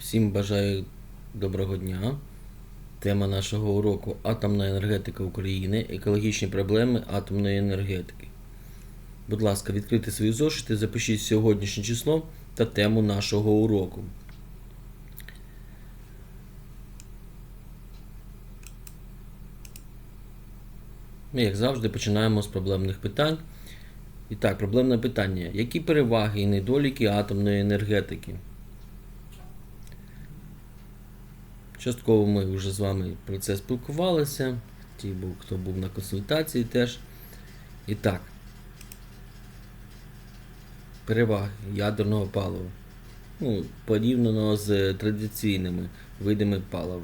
Всім бажаю доброго дня. Тема нашого уроку Атомна енергетика України. Екологічні проблеми атомної енергетики. Будь ласка, відкрийте свої зошити, запишіть сьогоднішнє число та тему нашого уроку. Ми, як завжди, починаємо з проблемних питань. І так, проблемне питання. Які переваги і недоліки атомної енергетики? Частково ми вже з вами про це спілкувалися. Ті, хто був на консультації теж. І так. Переваги ядерного палива. Ну, порівняно з традиційними видами палива.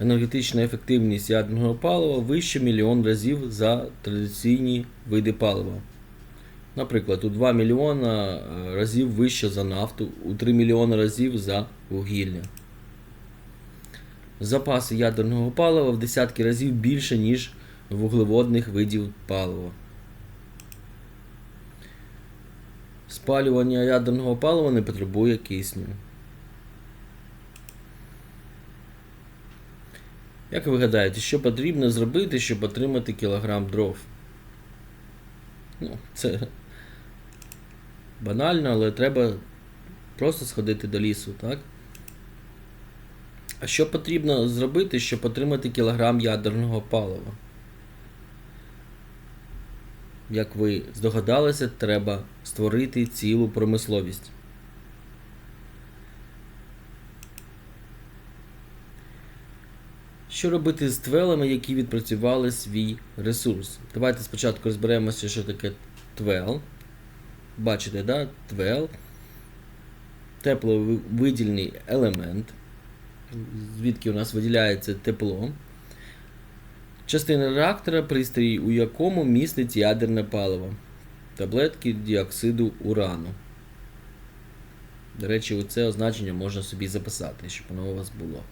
Енергетична ефективність ядерного палива вище мільйон разів за традиційні види палива. Наприклад, у 2 мільйона е, разів вище за нафту, у 3 мільйони разів за вугілля. Запаси ядерного палива в десятки разів більше, ніж вуглеводних видів палива. Спалювання ядерного палива не потребує кисню. Як ви гадаєте, що потрібно зробити, щоб отримати кілограм дров? Ну, це банально, але треба просто сходити до лісу, так? А що потрібно зробити, щоб отримати кілограм ядерного палива? Як ви здогадалися, треба створити цілу промисловість. Що робити з твелами, які відпрацювали свій ресурс? Давайте спочатку розберемося, що таке твел. Бачите, да? твел. Тепловидільний елемент, звідки у нас виділяється тепло. Частина реактора пристрій, у якому містить ядерне паливо. Таблетки діоксиду урану. До речі, це означення можна собі записати, щоб воно у вас було.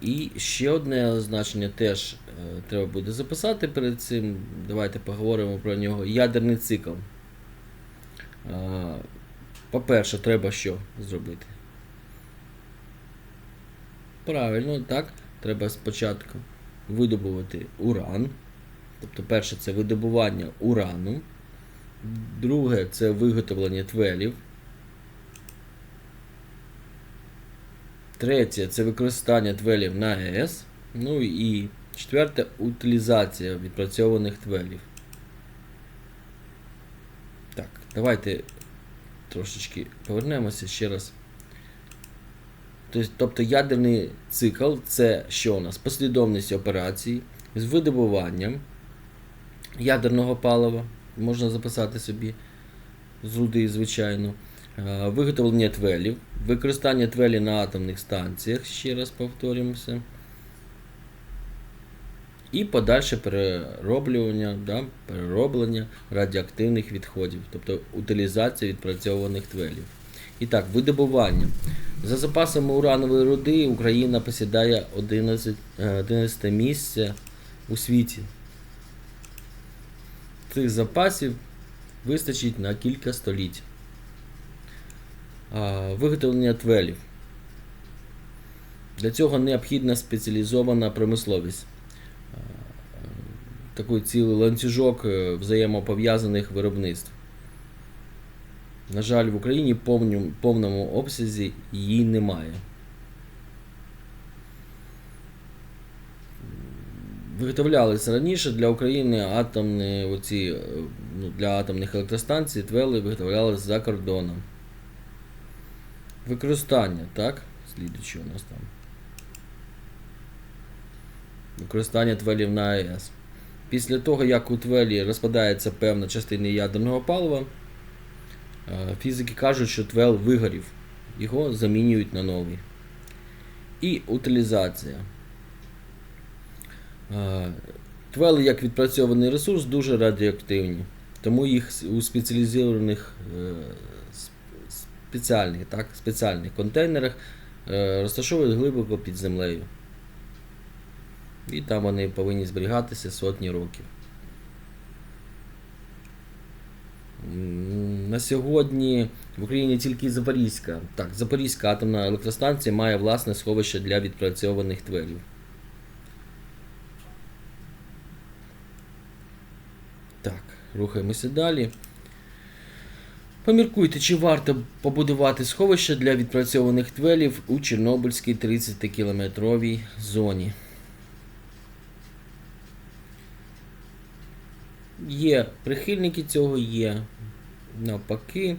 І ще одне означення теж е, треба буде записати перед цим. Давайте поговоримо про нього. Ядерний цикл. Е, по-перше, треба що зробити? Правильно, так. Треба спочатку видобувати уран. Тобто, перше це видобування урану. Друге це виготовлення твелів. Третє це використання твелів на АЕС. Ну і четверте утилізація відпрацьованих твелів. Так, давайте трошечки повернемося ще раз. Тобто ядерний цикл це що у нас? Послідовність операцій з видобуванням ядерного палива, можна записати собі з руди, звичайно. Е, Виготовлення твелів, використання твелів на атомних станціях, ще раз повторюємося. І подальше перероблювання, да, перероблення радіоактивних відходів, тобто утилізація відпрацьованих твелів. І так, видобування. За запасами уранової руди Україна посідає 11, е, 11 місце у світі. Цих запасів вистачить на кілька століть. Виготовлення твелів. Для цього необхідна спеціалізована промисловість. Такий цілий ланцюжок е, взаємопов'язаних виробництв. На жаль, в Україні в повному, повному обсязі її немає. Виготовлялися раніше для України атомні, оці, е, ну, для атомних електростанцій твели виготовлялися за кордоном. Використання, так? Слідуючи у нас там. Використання твелів на АЕС. Після того, як у твелі розпадається певна частина ядерного палива, фізики кажуть, що твел вигорів. Його замінюють на новий. І утилізація. Е, Твели як відпрацьований ресурс дуже радіоактивні. Тому їх у спеціалізованих е, спеціальних, так, спеціальних контейнерах е, розташовують глибоко під землею. І там вони повинні зберігатися сотні років. На сьогодні в Україні тільки Запорізька. Так, Запорізька атомна електростанція має власне сховище для відпрацьованих тверів. Так, рухаємося далі. Поміркуйте, чи варто побудувати сховище для відпрацьованих твелів у Чорнобильській 30-кілометровій зоні. Є прихильники цього, є навпаки.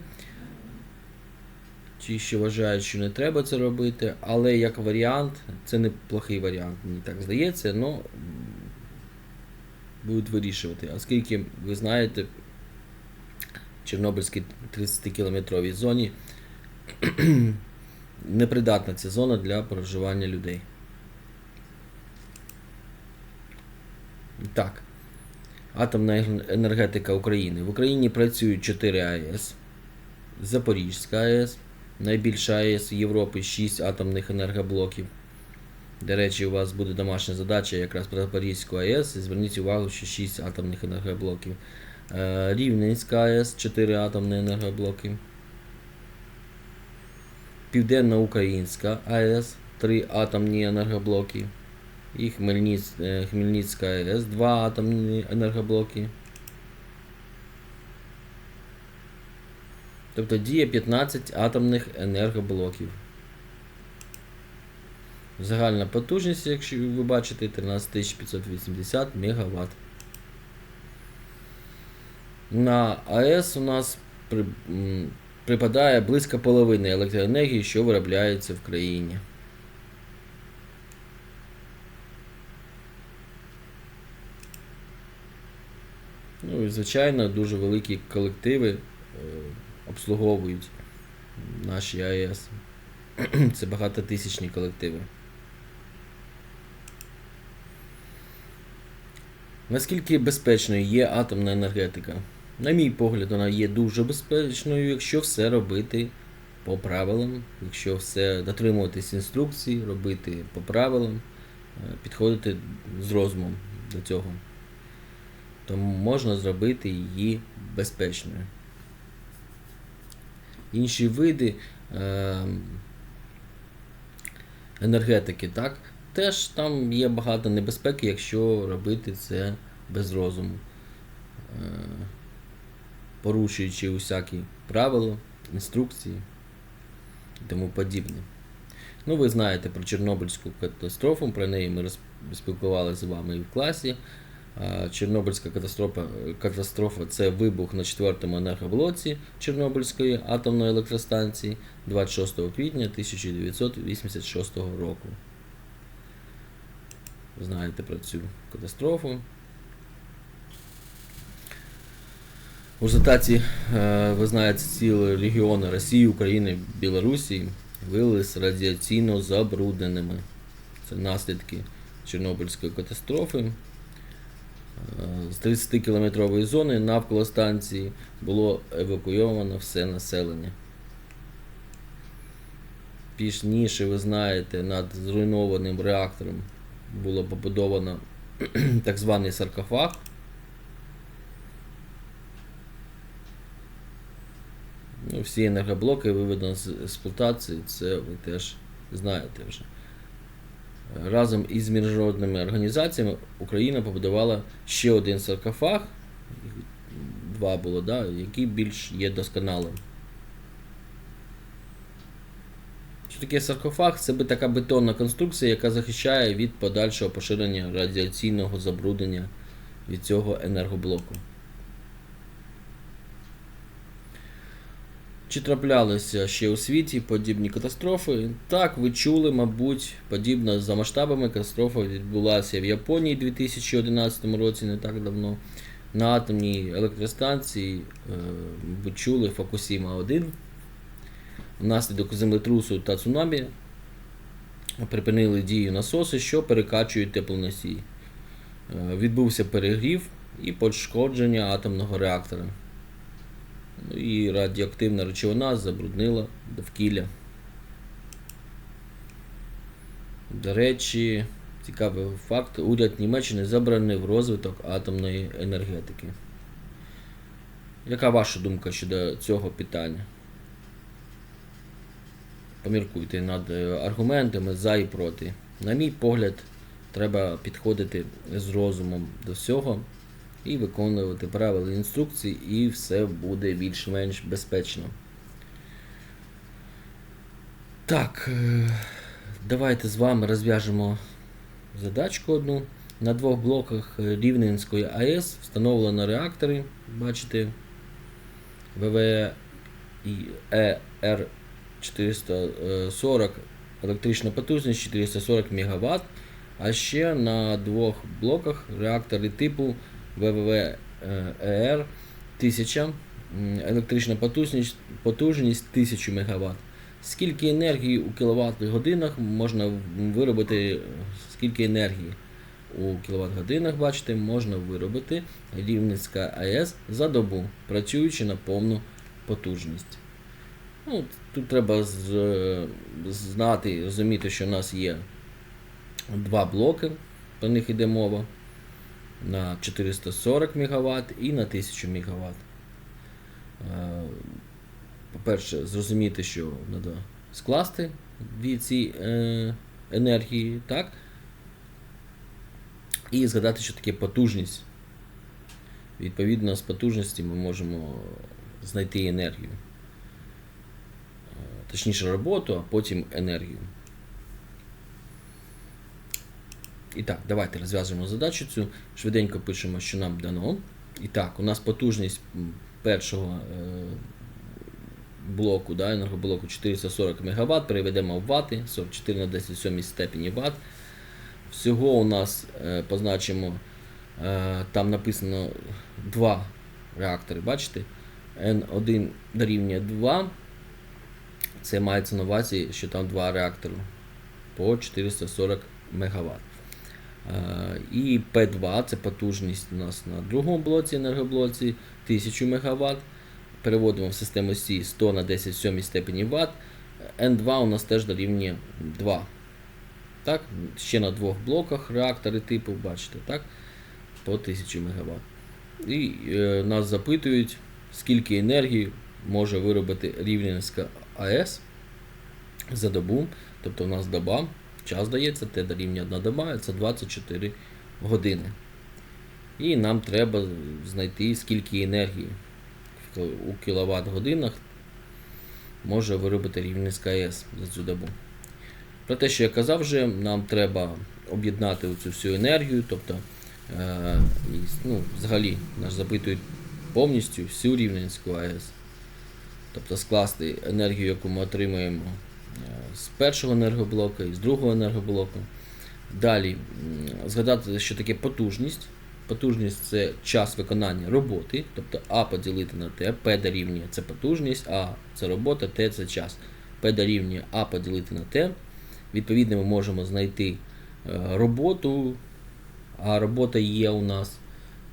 Ті, що вважають, що не треба це робити, але як варіант, це не плохий варіант, мені так здається, але будуть вирішувати. Оскільки ви знаєте, в Чорнобильській 30-кілометровій зоні непридатна ця зона для проживання людей. Так. Атомна енергетика України. В Україні працюють 4 АЕС. Запорізька АЕС, найбільша АЕС Європи, 6 атомних енергоблоків. До речі, у вас буде домашня задача якраз про Запорізьку АЕС. І Зверніть увагу, що 6 атомних енергоблоків. Е, Рівненська АЕС, 4 атомні енергоблоки. Південноукраїнська АЕС, 3 атомні енергоблоки. І Хмельниць, е, Хмельницька АЕС, 2 атомні енергоблоки. Тобто діє 15 атомних енергоблоків. Загальна потужність, якщо ви бачите, 13580 МВт. На АЕС у нас припадає близько половини електроенергії, що виробляється в країні. Ну і звичайно, дуже великі колективи е, обслуговують наші АЕС. Це багатотисячні колективи. Наскільки безпечною є атомна енергетика? На мій погляд, вона є дуже безпечною, якщо все робити по правилам, якщо все дотримуватись інструкцій, робити по правилам, е, підходити з розумом до цього. Тому можна зробити її безпечною. Інші види е, енергетики, так, теж там є багато небезпеки, якщо робити це без розуму, е, порушуючи усякі правила, інструкції і тому подібне. Ну, ви знаєте про Чорнобильську катастрофу, про неї ми спілкувалися з вами і в класі. Чорнобильська катастрофа, катастрофа це вибух на четвертому енергоблоці Чорнобильської атомної електростанції 26 квітня 1986 року. Знаєте про цю катастрофу. В результаті, е, ви знаєте, цілі регіони Росії, України, Білорусі виявилися радіаційно забрудненими. Це наслідки Чорнобильської катастрофи. Е, З 30-кілометрової зони навколо станції було евакуйовано все населення. Пізніше, ви знаєте, над зруйнованим реактором було побудовано так званий саркофаг. Ну, всі енергоблоки виведено з експлуатації, це ви теж знаєте вже. Разом із міжнародними організаціями Україна побудувала ще один саркофаг, два було, да, який більш є досконалим. Що таке саркофаг? Це би така бетонна конструкція, яка захищає від подальшого поширення радіаційного забруднення від цього енергоблоку. Чи траплялися ще у світі подібні катастрофи? Так, ви чули, мабуть, подібна за масштабами катастрофа відбулася в Японії у 2011 році, не так давно. На атомній електростанції, е, ви чули Фокусіма 1. Внаслідок землетрусу та цунамі припинили дію насоси, що перекачують теплоносій. Е, Відбувся перегрів і пошкодження атомного реактора. І радіоактивна речовина забруднила довкілля. До речі, цікавий факт, уряд Німеччини заборонив розвиток атомної енергетики. Яка ваша думка щодо цього питання? Поміркуйте над е, аргументами за і проти. На мій погляд, треба підходити з розумом до всього і виконувати правила інструкцій, і все буде більш-менш безпечно. Так, е, давайте з вами розв'яжемо задачку одну. На двох блоках е, Рівненської АЕС встановлено реактори. Бачите, ВВЕ і ЕР 440 електрична потужність 440 МВт. А ще на двох блоках реактори типу ВВВ ЕР 1000 електрична потужність, потужність 1000 МВт. Скільки енергії у кіловат годинах можна виробити, скільки енергії у кіловат годинах, бачите, можна виробити Рівненська АЕС за добу, працюючи на повну потужність. Ну, тут треба знати розуміти, що в нас є два блоки, про них йде мова на 440 МВт і на 1000 МВт. Е, По-перше, зрозуміти, що треба скласти дві ці е, енергії, так? І згадати, що таке потужність. Відповідно, з потужності ми можемо знайти енергію. Е, Точніше роботу, а потім енергію. І так, давайте розв'язуємо задачу цю. Швиденько пишемо, що нам дано. І так, у нас потужність першого е, блоку, да, енергоблоку 440 МВт, переведемо в вати, 44 на 10 сьомій степені Вт. Всього у нас е, позначимо, е, там написано два реактори, бачите? N1 дорівнює 2. Це мається на увазі, що там два реактори по 440 МВт. Е, І P2 це потужність у нас на другому блоці енергоблоці 1000 МВт. Переводимо в систему Сі 100 на 10 в сьомій степені Вт. N2 у нас теж дорівнює 2. Так? Ще на двох блоках реактори типу, бачите, так? по 1000 МВт. І е, нас запитують, скільки енергії може виробити Рівненська АЕС за добу. Тобто у нас доба, час дається, Т дорівнює 1 доба, це 24 години. І нам треба знайти, скільки енергії у кіловат годинах може виробити Рівненська АЕС за цю добу. Про те, що я казав вже, нам треба об'єднати цю всю енергію, тобто е, ну, взагалі нас запитують повністю всю Рівненську АЕС. Тобто скласти енергію, яку ми отримуємо з першого енергоблоку і з другого енергоблоку. Далі згадати, що таке потужність. Потужність це час виконання роботи, тобто А поділити на Т, П дорівнює це потужність, А це робота, Т це час. П дорівнює А поділити на Т. Відповідно, ми можемо знайти е, роботу, а робота є у нас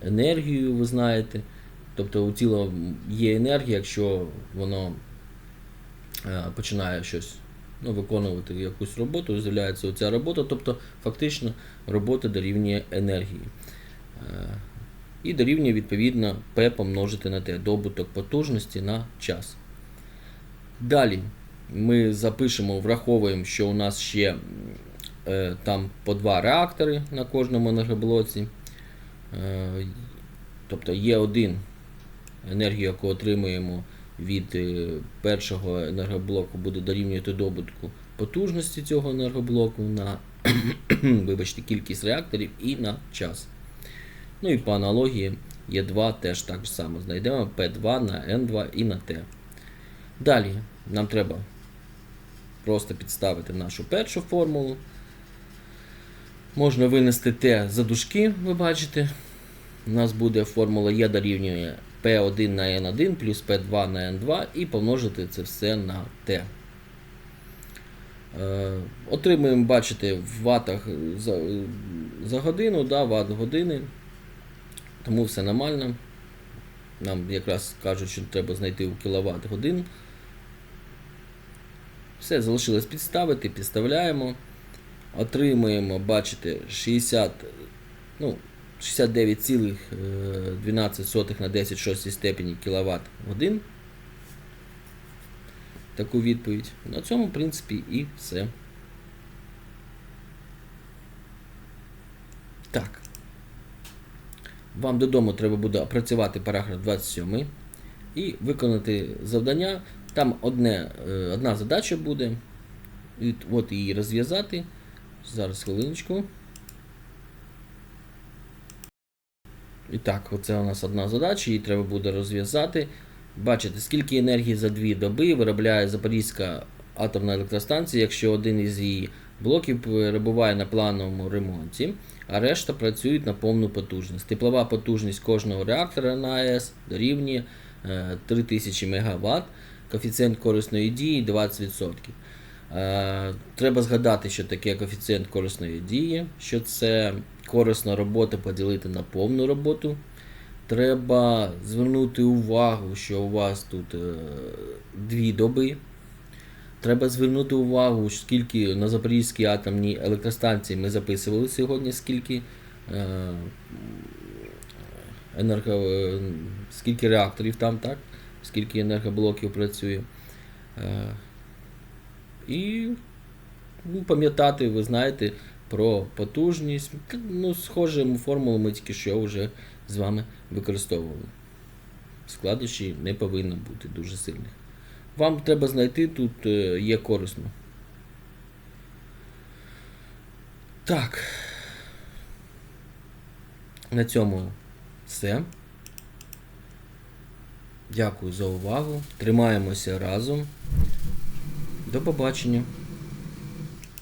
енергією, ви знаєте. Тобто у тіла є енергія, якщо воно е, починає щось виконувати якусь роботу, з'являється оця робота, тобто фактично робота дорівнює енергії. Е, І дорівнює відповідно P помножити на T, добуток потужності на час. Далі ми запишемо, враховуємо, що у нас ще е, там по два реактори на кожному енергоблоці. Е, тобто є один енергію, яку отримуємо від е, першого енергоблоку, буде дорівнювати добутку потужності цього енергоблоку на вибачте, кількість реакторів і на час. Ну і по аналогії Е2 теж так само знайдемо P2 на N2 і на T. Далі нам треба просто підставити нашу першу формулу. Можна винести Т за дужки, ви бачите. У нас буде формула Е дорівнює P1 на N1 плюс P2 на N2 і помножити це все на T. Е, отримуємо, бачите, в ватах за, за годину, да, ват години. Тому все нормально. Нам якраз кажуть, що треба знайти у кіловат годин. Все, залишилось підставити, підставляємо. Отримуємо, бачите, 60, ну, 69,12 на 10 6 степені кВт годин. Таку відповідь. На цьому, в принципі, і все. Так. Вам додому треба буде опрацювати параграф 27 і виконати завдання. Там одне, е, одна задача буде. От її розв'язати. Зараз хвилиночку. І так, оце у нас одна задача, її треба буде розв'язати. Бачите, скільки енергії за дві доби виробляє Запорізька атомна електростанція, якщо один із її блоків перебуває на плановому ремонті, а решта працюють на повну потужність. Теплова потужність кожного реактора на АЕС дорівнює е, 3000 МВт, коефіцієнт корисної дії 20%. Е, Треба згадати, що таке коефіцієнт корисної дії, що це корисна робота поділити на повну роботу. Треба звернути увагу, що у вас тут е, дві доби. Треба звернути увагу, скільки на Запорізькій атомній електростанції ми записували сьогодні, скільки, е, енерго, е, скільки реакторів там, так? скільки енергоблоків працює. Е, і ну, пам'ятати, ви знаєте, про потужність. Ну, схожі формули ми тільки що вже з вами використовували. Складнощі не повинно бути дуже сильних. Вам треба знайти тут е, є корисно. Так. На цьому все. Дякую за увагу. Тримаємося разом. До побачення.